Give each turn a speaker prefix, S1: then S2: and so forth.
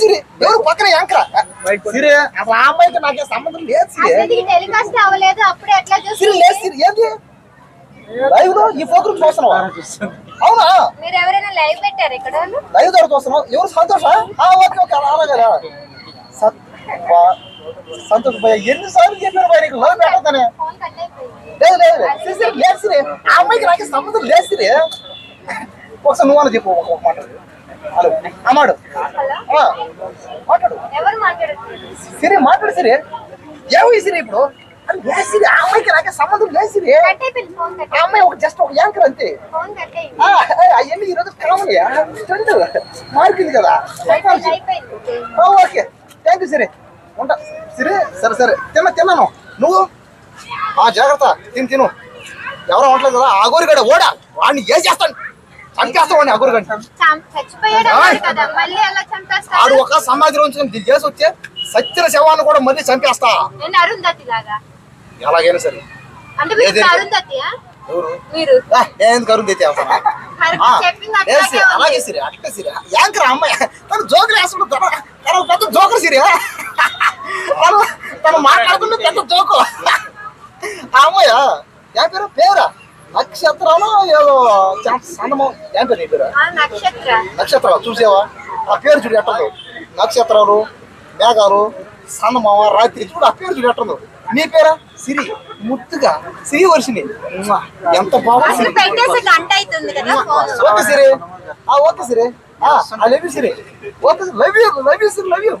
S1: సిరి? ఎవరు పక్కన యాంకర? సిరి అసలు ఆ అమ్మాయికి నాకే సంబంధం లేదు సిరి.
S2: టెలికాస్ట్ అవ్వలేదు అప్పుడే ఎట్లా
S1: సిరి లేదు సిరి. ఏంది? లైవ్లో ఈ ప్రోగ్రామ్ చూస్తున్నావా? అవునా?
S2: మీరు ఎవరైనా లైవ్ పెట్టారు ఇక్కడ?
S1: లైవ్ ద్వారా చూస్తున్నావు? ఎవరు సంతోష? ఆ, ఓకే ఓకే అలా అలాగే సత్ బా, సంతోష్ భయ్య ఎన్నిసార్లు చెప్పారు భయ నీకు? లవ్ పెట్టదని
S2: ఫోన్ కట్ అయిపోయింది.
S1: లేదు లేదు లేదు. సిరి, సిరి, లేదు సిరి. ఆ అమ్మాయికి నాకే సంబంధం లేదు సిరి. ఒకసారి నువ్వు అని చెప్పు ఒక మాట హలో. అమ్మాడు మాట్లాడు. సిరి మాట్లాడు సిరి. ఏమి సిరి ఇప్పుడు? అది లేదు సిరి? ఆ అమ్మాయికి నాకే సంబంధం లేదు సిరి.
S2: కట్ అయిపోయింది ఫోన్ కట్
S1: ఆ అమ్మాయి ఒక జస్ట్ ఒక యాంకర్ అంతే. అవన్నీ ఈరోజు కామన్ స్టంట్. మారిపోయింది కదా. ఓకే. Thank you Siri. ఉంటా. సిరి సరే సరే. తిన్నా తిన్నాను. నువ్వు? ఆ జాగ్రత్త. తిని తిను. ఎవరో ఉండలేదు కదా. అగోరిగడ ఓడా? వాడిని ఏం చేస్తాను? చంపేస్తాను వాడిని అగోరిగడి
S2: చం- చచ్చిపోయాడు అన్నారు కదా మళ్ళీ ఎలా
S1: ఆడు ఒక సమాధిలో ఉంచుకొని చేసి వచ్చే సత్యన శవాన్ని కూడా మళ్ళీ చంపేస్తా. ఎలాగైనా సరే. ఎవరు? ఎందుకు అలాగే. సిరి అట్లే సిరి యాంకర్ అమ్మాయి. తను జోకులు వేస్తుంటే తన తన పెద్ద సిరి తను తను మాట్లాడుతుంటే పెద్ద జోకు. ఆ అమ్మాయ? ఏం పేరు? పేరా నక్షత్రాలు ఏదో సన్నమో. ఏం పేరు? నీ పేరు నక్షత్రాలు చూసావా? ఆ పేరు చూడు ఎట్టదు. నక్షత్రాలు మేఘాలు సన్నమావ రాత్రి చూడు ఆ పేరు చూడు ఎట్టదు. నీ పేరా? సిరి. ముద్దుగా. సిరి వర్షిని ఎంత బాగుంది ఓకే సిరి. ఆ okay Siri. Love you Siri. Okay love you love you. Siri love you